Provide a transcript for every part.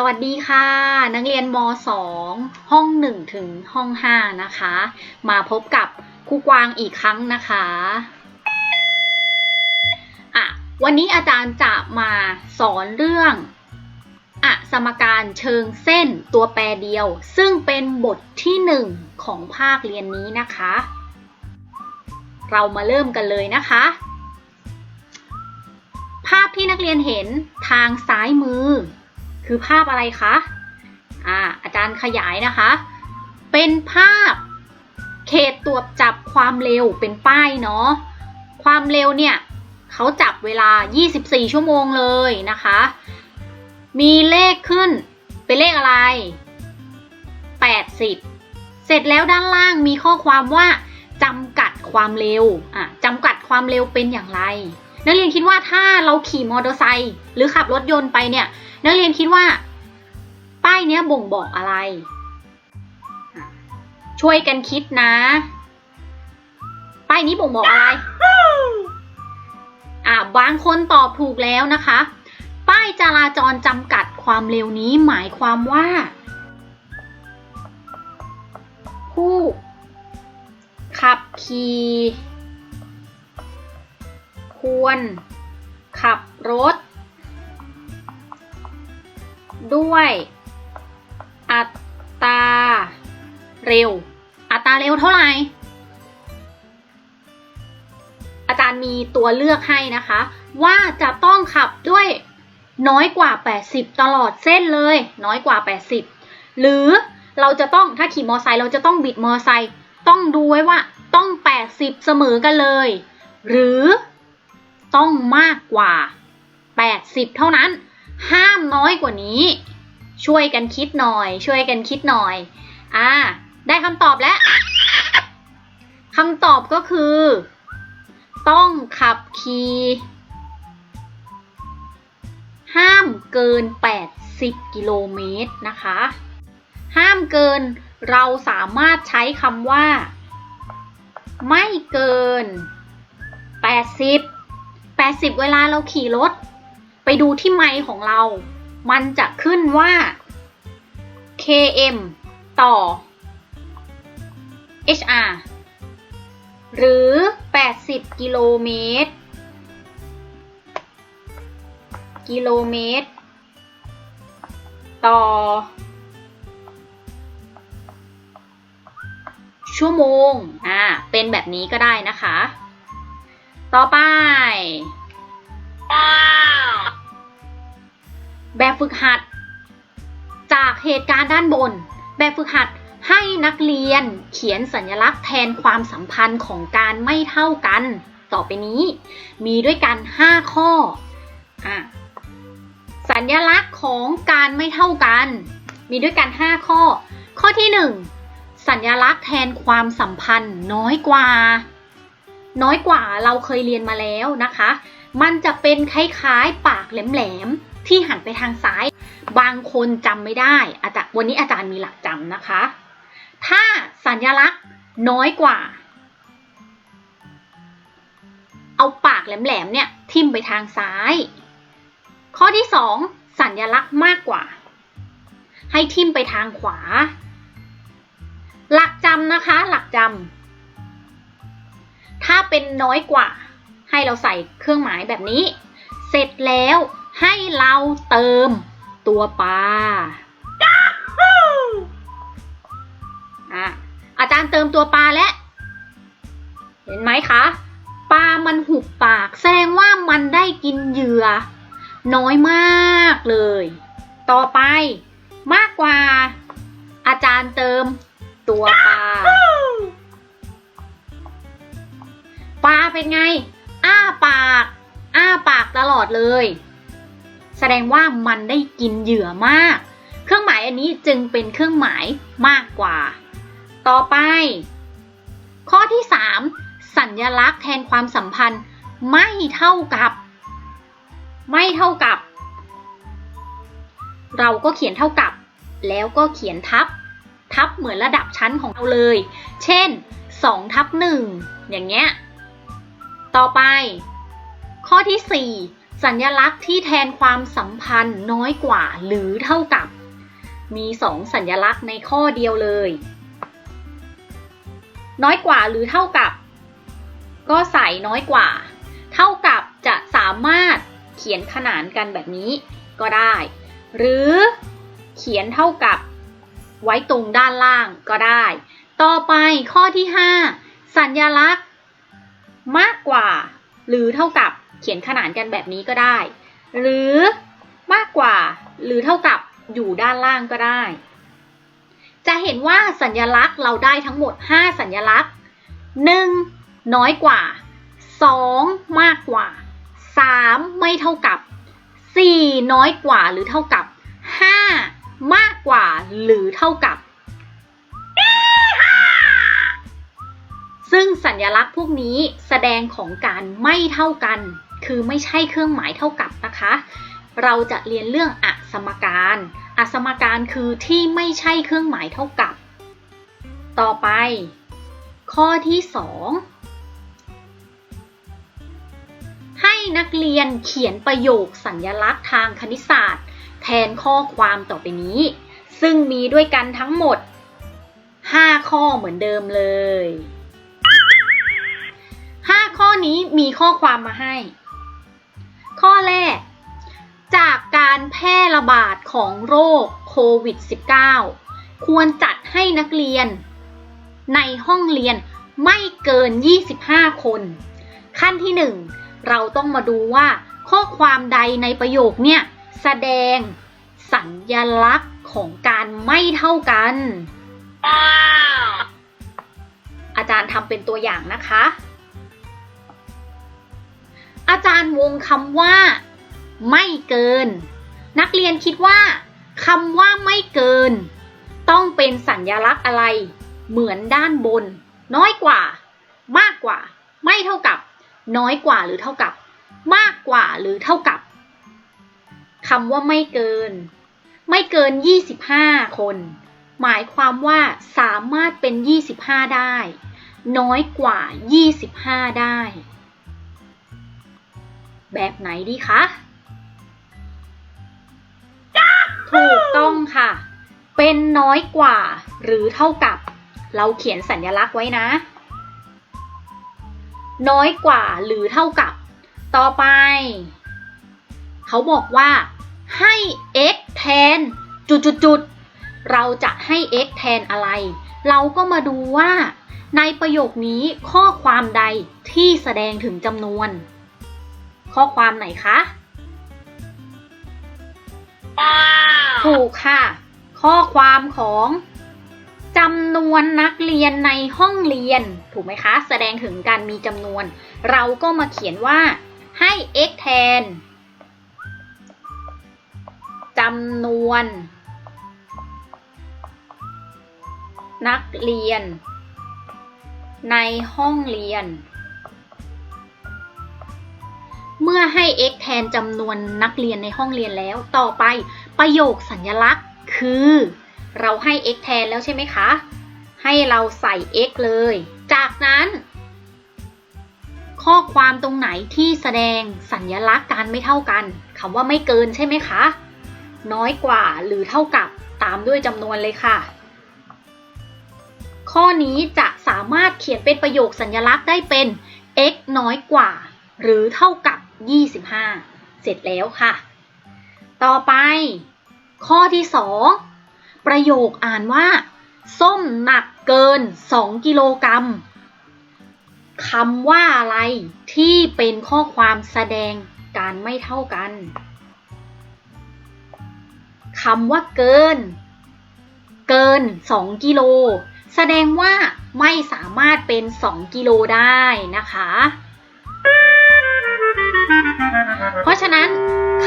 สวัสดีค่ะ นักเรียนม 2 ห้อง 1 ถึงห้อง 5 นะคะ มาพบกับครูกวางอีกครั้งนะคะอะวันนี้อาจารย์จะมาสอนเรื่องอะสมการเชิงเส้นตัวแปรเดียว ซึ่งเป็นบทที่ 1 ของภาคเรียนนี้นะคะ เรามาเริ่มกันเลยนะคะ ภาพที่นักเรียนเห็นทางซ้ายมือ คือภาพอะไรคะอ่าอาจารย์ขยายนะคะ เป็นภาพเขตตรวจจับความเร็วเป็นป้ายเนาะความเร็วเนี่ยเขาจับเวลา 24 ชั่วโมงเลยนะคะ มีเลขขึ้นเป็นเลขอะไร 80 เสร็จแล้วด้านล่างมีข้อความว่าจำกัดความเร็วอะจำกัดความเร็วเป็นอย่างไร นักเรียนคิดว่าถ้าเราขี่มอเตอร์ไซค์หรือขับรถยนต์ไปเนี่ย นักเรียนคิดว่า ป้ายเนี้ยบ่งบอกอะไร ช่วยกันคิดนะ ป้ายนี้บ่งบอกอะไร อ่าบางคนตอบถูกแล้วนะคะ ป้ายจราจรจำกัดความเร็วนี้หมายความว่า ผู้ขับขี่ ควร ขับรถ ด้วย อัตราเร็ว อัตราเร็วเท่าไหร่ อาจารย์มีตัวเลือกให้นะคะ ว่าจะต้องขับด้วยน้อยกว่า 80 ตลอดเส้นเลย น้อยกว่า 80 หรือเราจะต้องถ้าขี่มอไซค์เราจะต้องบิดมอไซค์ต้องดูไว้ว่าต้อง 80 เสมอกันเลย หรือ ต้องมากกว่า 80 เท่านั้น ห้ามน้อยกว่านี้ ช่วยกันคิดหน่อย ช่วยกันคิดหน่อย อ่า ได้คำตอบแล้วคำตอบก็คือ ต้องขับขี่ห้ามเกิน 80 กิโลเมตรนะคะ ห้ามเกินเราสามารถใช้คำว่า ไม่เกิน 80 80 เวลาเราขี่รถ ไปดูที่ไมค์ของเรา มันจะขึ้นว่า km ต่อ hr หรือ 80 กิโลเมตร กิโลเมตร ต่อ ชั่วโมง อ่า เป็นแบบนี้ก็ได้นะคะ ต่อไป แบบฝึกหัด จากเหตุการณ์ด้านบน แบบฝึกหัดให้นักเรียนเขียนสัญลักษณ์แทนความสัมพันธ์ของการไม่เท่ากัน ต่อไปนี้ มีด้วยกัน 5 ข้ออสัญลักษณ์ของการไม่เท่ากัน มีด้วยกัน 5 ข้อ ข้อที่ 1 สัญลักษณ์แทนความสัมพันธ์น้อยกว่า น้อยกว่าเราเคยเรียนมาแล้วนะคะ มันจะเป็นคล้ายๆ ปากแหลมๆที่หันไปทางซ้าย บางคนจำไม่ได้อาจารย์วันนี้อาจารย์มีหลักจำนะคะ ถ้าสัญลักษณ์น้อยกว่า เอาปากแหลมๆเนี่ยทิ่มไปทางซ้าย ข้อที่ 2 สัญลักษณ์มากกว่า ให้ทิ่มไปทางขวา หลักจำนะคะ หลักจำ ถ้าเป็นน้อยกว่า ให้เราใส่เครื่องหมายแบบนี้ เสร็จแล้วให้เราเติมตัวปลาอะอาจารย์เติมตัวปลาแล้วเห็นไหมคะปลามันหุบปาก แสดงว่ามันได้กินเหยื่อ น้อยมากเลย ต่อไปมากกว่า อาจารย์เติมตัวปลา ปลาเป็นไง อ้าปาก อ้าปากตลอดเลย แสดงว่ามันได้กินเหยื่อมาก เครื่องหมายอันนี้จึงเป็นเครื่องหมายมากกว่า ต่อไป ข้อที่ 3 สัญญลักษณ์แทนความสัมพันธ์ไม่เท่ากับ ไม่เท่ากับ เราก็เขียนเท่ากับ แล้วก็เขียนทับ ทับเหมือนระดับชั้นของเราเลย เช่น2ทับ1อย่างเงี้ย ต่อไป ข้อที่ 4 สัญลักษณ์ที่แทนความสัมพันธ์น้อยกว่าหรือเท่ากับ มีสองสัญลักษณ์ในข้อเดียวเลย น้อยกว่าหรือเท่ากับ ก็ใส่น้อยกว่า เท่ากับจะสามารถเขียนขนานกันแบบนี้ก็ได้ หรือเขียนเท่ากับไว้ตรงด้านล่างก็ได้ ต่อไปข้อที่ 5 สัญลักษณ์ มากกว่า หรือเท่ากับเขียนขนานกันแบบนี้ก็ได้ หรือมากกว่า หรือเท่ากับอยู่ด้านล่างก็ได้ จะเห็นว่าสัญลักษณ์เราได้ทั้งหมด 5 สัญลักษณ์ 1. น้อยกว่า 2. มากกว่า 3. ไม่เท่ากับ 4. น้อยกว่าหรือเท่ากับ 5. มากกว่าหรือเท่ากับ ซึ่งสัญลักษณ์พวกนี้แสดงของการไม่เท่ากัน คือไม่ใช่เครื่องหมายเท่ากับนะคะ เราจะเรียนเรื่องอสมการ อสมการคือที่ไม่ใช่เครื่องหมายเท่ากับ ต่อไป ข้อที่ 2 ให้นักเรียนเขียนประโยคสัญลักษณ์ทางคณิตศาสตร์ แทนข้อความต่อไปนี้ ซึ่งมีด้วยกันทั้งหมด 5 ข้อเหมือนเดิมเลย ข้อนี้มีข้อความมาให้ ข้อแรก จากการแพร่ระบาดของโรคโควิด -19 ควรจัดให้นักเรียน ในห้องเรียนไม่เกิน 25 คน ขั้นที่ 1 เราต้องมาดูว่า ข้อความใดในประโยคเนี่ยแสดงสัญญลักษณ์ของการไม่เท่ากัน อาจารย์ทำเป็นตัวอย่างนะคะ อาจารย์วงคำว่า ไม่เกิน นักเรียนคิดว่าคำว่าไม่เกิน ต้องเป็นสัญลักษณ์อะไร เหมือนด้านบน น้อยกว่า มากกว่า ไม่เท่ากับ น้อยกว่าหรือเท่ากับ มากกว่าหรือเท่ากับคำว่าไม่เกิน ไม่เกิน 25 คน หมายความว่าสามารถเป็น 25 ได้ น้อยกว่า 25 ได้ แบบไหนดีคะถูกต้องค่ะ เป็นน้อยกว่า หรือเท่ากับ เราเขียนสัญลักษณ์ไว้นะ น้อยกว่าหรือเท่ากับ ต่อไป เขาบอกว่า ให้ x แทน จุดๆๆเราจะให้ x แทนอะไร เราก็มาดูว่า ในประโยคนี้ข้อความใดที่แสดงถึงจำนวน ข้อความไหนคะ ถูกค่ะ ข้อความของจำนวนนักเรียนในห้องเรียน ถูกไหมคะ แสดงถึงการมีจำนวน เราก็มาเขียนว่าให้ x แทนจำนวน นักเรียน ในห้องเรียน เมื่อให้ x แทนจำนวนนักเรียนในห้องเรียนแล้ว ต่อไปประโยคสัญลักษณ์คือ เราให้ x แทนแล้วใช่ไหมคะ ให้เราใส่ x เลย จากนั้น ข้อความตรงไหนที่แสดงสัญลักษณ์การไม่เท่ากันคำว่าไม่เกินใช่ไหมคะ น้อยกว่าหรือเท่ากับตามด้วยจำนวนเลยค่ะ ข้อนี้จะสามารถเขียนเป็นประโยคสัญลักษณ์ได้เป็น x น้อยกว่า หรือเท่ากับ 25 เสร็จแล้วค่ะ ต่อไป ข้อที่ 2 ประโยคอ่านว่า ส้มหนักเกิน 2 กิโลกรัมคำว่าอะไรที่เป็นข้อความแสดงการไม่เท่ากันคำว่าเกิน เกิน 2 กิโล แสดงว่าไม่สามารถเป็น 2 กิโลได้นะคะ เพราะฉะนั้น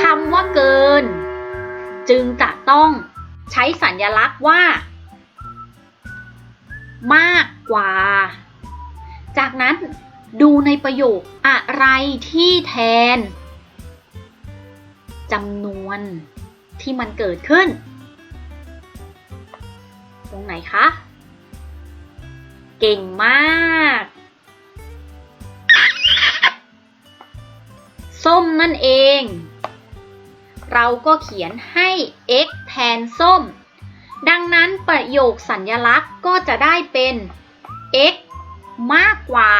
คำว่าเกิน จึงจะต้องใช้สัญลักษณ์ว่า มากกว่า จากนั้นดูในประโยคอะไรที่แทนจำนวนที่มันเกิดขึ้น ตรงไหนคะ เก่งมาก ส้มนั่นเอง เราก็เขียนให้ x แทนส้ม ดังนั้นประโยคสัญญลักษณ์ก็จะได้เป็น x มากกว่า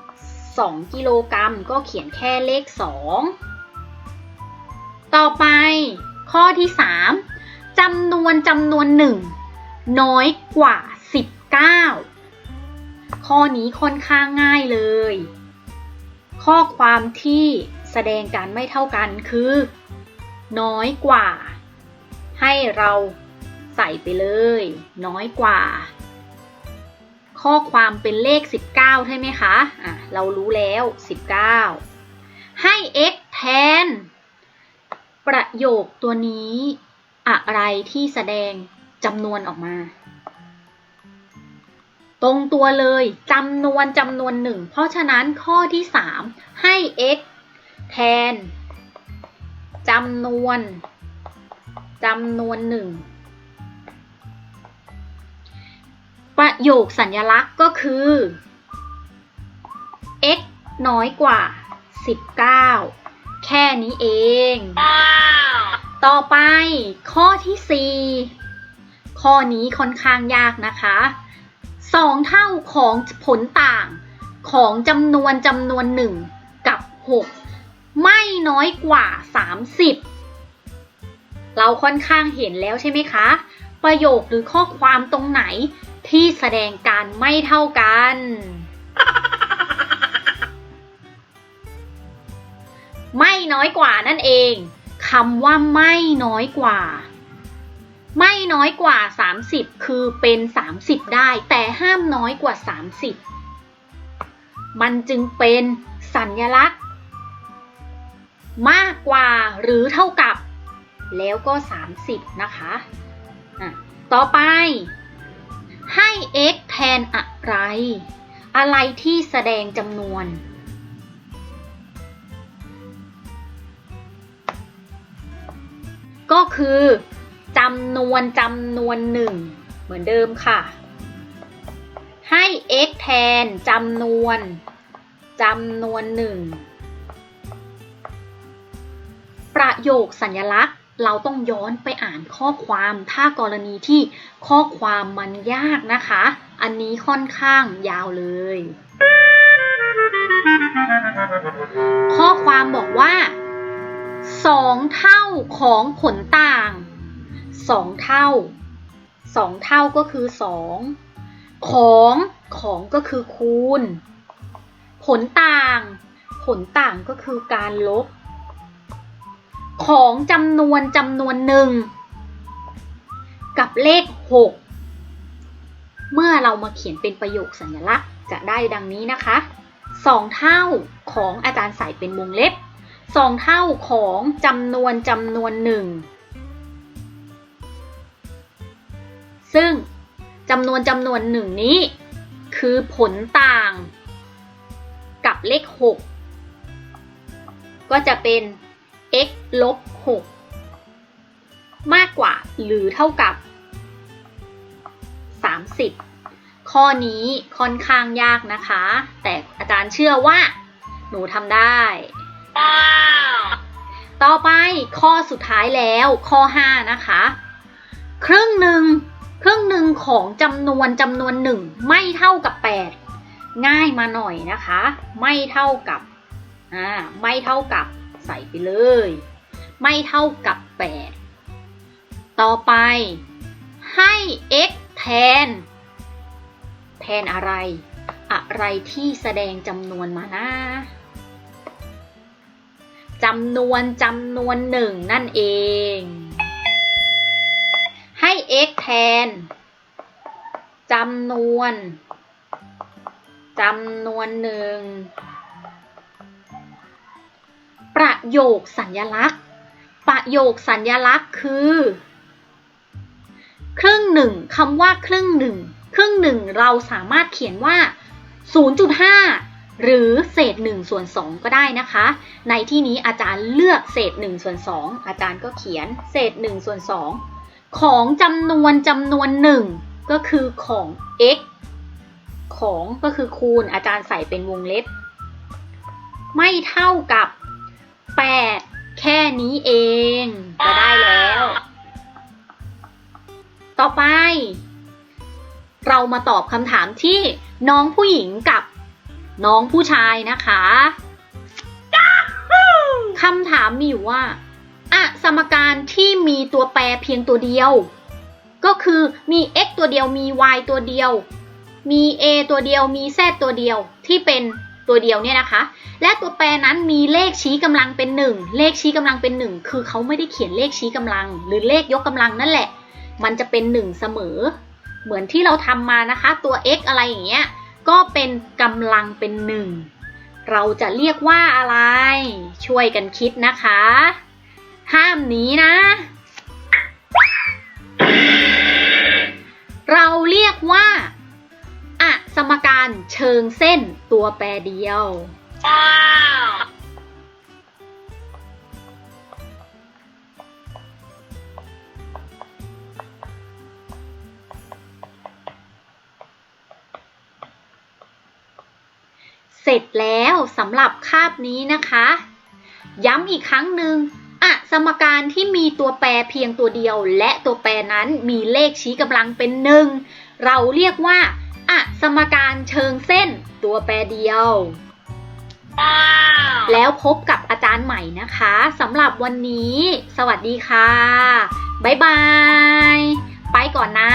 2 กิโลกรัมก็เขียนแค่เลข 2 ต่อไปข้อที่ 3จำนวนจำนวนหนึ่งน้อยกว่า 19 ข้อนี้ค่อนข้างง่ายเลย ข้อความที่แสดงการไม่เท่ากันคือ น้อยกว่า ให้เราใส่ไปเลย น้อยกว่า ข้อความเป็นเลข 19 ใช่ไหมคะอะเรารู้แล้ว 19 ให้ x แทน ประโยคตัวนี้ อะไรที่แสดงจำนวนออกมา ตรงตัวเลยจำนวนจำนวนหนึ่ง เพราะฉะนั้นข้อที่ 3 ให้ x แทนจำนวนจำนวนหนึ่ง ประโยคสัญลักษณ์ก็คือ x น้อยกว่า 19 แค่นี้เอง ต่อไปข้อที่ 4 ข้อนี้ค่อนข้างยากนะคะ สองเท่าของผลต่างของจำนวนจำนวนหนึ่งกับ 6 ไม่น้อยกว่า 30 เราค่อนข้างเห็นแล้วใช่ไหมคะ ประโยคหรือข้อความตรงไหนที่แสดงการไม่เท่ากัน ไม่น้อยกว่านั่นเองคำว่าไม่น้อยกว่า ไม่น้อยกว่า 30 คือเป็น 30 ได้ แต่ห้ามน้อยกว่า 30 มันจึงเป็นสัญลักษณ์ มากกว่าหรือเท่ากับ แล้วก็ 30 นะคะะต่อไป ให้ x แทนอะไร อะไรที่แสดงจำนวนก็คือ จำนวนจำนวนหนึ่งเหมือนเดิมค่ะ ให้ x แทนจำนวนจำนวนหนึ่งประโยคสัญลักษณ์เราต้องย้อนไปอ่านข้อความถ้ากรณีที่ข้อความมันยากนะคะ อันนี้ค่อนข้างยาวเลย ข้อความบอกว่าสองเท่าของผลต่าง สองเท่าสองเท่าก็คือสองของของก็คือคูณ ผลต่าง ผลต่างก็คือการลบ ของจำนวนจำนวนหนึ่ง กับเลข 6 เมื่อเรามาเขียนเป็นประโยคสัญลักษณ์จะได้ดังนี้นะคะสองเท่าของอาจารย์ใส่เป็นวงเล็บสองเท่าของจำนวนจำนวนหนึ่ง ซึ่งจำนวนจำนวนหนึ่งนี้ คือผลต่าง กับเลข 6 ก็จะเป็น x ลบ 6 มากกว่าหรือเท่ากับ 30 ข้อนี้ค่อนข้างยากนะคะ แต่อาจารย์เชื่อว่า หนูทำได้ ต่อไปข้อสุดท้ายแล้วข้อ 5 นะคะ ครึ่งหนึ่ง ครึ่งหนึ่งของจำนวนจำนวนหนึ่งไม่เท่ากับ 8 ง่ายมาหน่อยนะคะ ไม่เท่ากับอ่าไม่เท่ากับใส่ไปเลย ไม่เท่ากับ 8 ต่อไป ให้ x แทน แทนอะไร อะไรที่แสดงจำนวนมานะจำนวนจำนวนหนึ่งนั่นเอง x แทนจำนวนจำนวนหนึ่ง ประโยคสัญลักษณ์ ประโยคสัญลักษณ์คือ ครึ่งหนึ่งคำว่าครึ่งหนึ่งครึ่งหนึ่งเราสามารถเขียนว่า 0.5 หรือเศษ1ส่วน2ก็ได้นะคะ ในที่นี้อาจารย์เลือกเศษ1ส่วน2อาจารย์ก็เขียนเศษ1ส่วน2 ของจำนวนจำนวน1ก็คือของ x ของก็คือคูณอาจารย์ใส่เป็นวงเล็บ ไม่เท่ากับ 8 แค่นี้เองก็ได้แล้ว ต่อไป เรามาตอบคำถามที่น้องผู้หญิงกับน้องผู้ชายนะคะคำถามมีอยู่ว่าอะ สมการที่มีตัวแปรเพียงตัวเดียว ก็คือมี x ตัวเดียวมี y ตัวเดียว มี a ตัวเดียวมี z ตัวเดียวที่เป็นตัวเดียวเนี่ยนะคะ และตัวแปรนั้นมีเลขชี้กำลังเป็นหนึ่งเลขชี้กำลังเป็นหนึ่งคือเขาไม่ได้เขียนเลขชี้กำลัง หรือเลขยกกำลังนั่นแหละ มันจะเป็นหนึ่งเสมอ เหมือนที่เราทำมานะคะตัว x อะไรอย่างเงี้ยก็เป็นกำลังเป็นหนึ่งเราจะเรียกว่าอะไร ช่วยกันคิดนะคะ ห้ามหนีนะ เราเรียกว่าอะสมการเชิงเส้นตัวแปรเดียว เสร็จแล้วสำหรับคาบนี้นะคะ ย้ำอีกครั้งหนึ่ง สมการที่มีตัวแปรเพียงตัวเดียว และตัวแปรนั้นมีเลขชี้กำลังเป็นหนึ่งเราเรียกว่าอะสมการเชิงเส้น ตัวแปรเดียว แล้วพบกับอาจารย์ใหม่นะคะสำหรับวันนี้ สวัสดีค่ะ บ๊ายบาย ไปก่อนนะ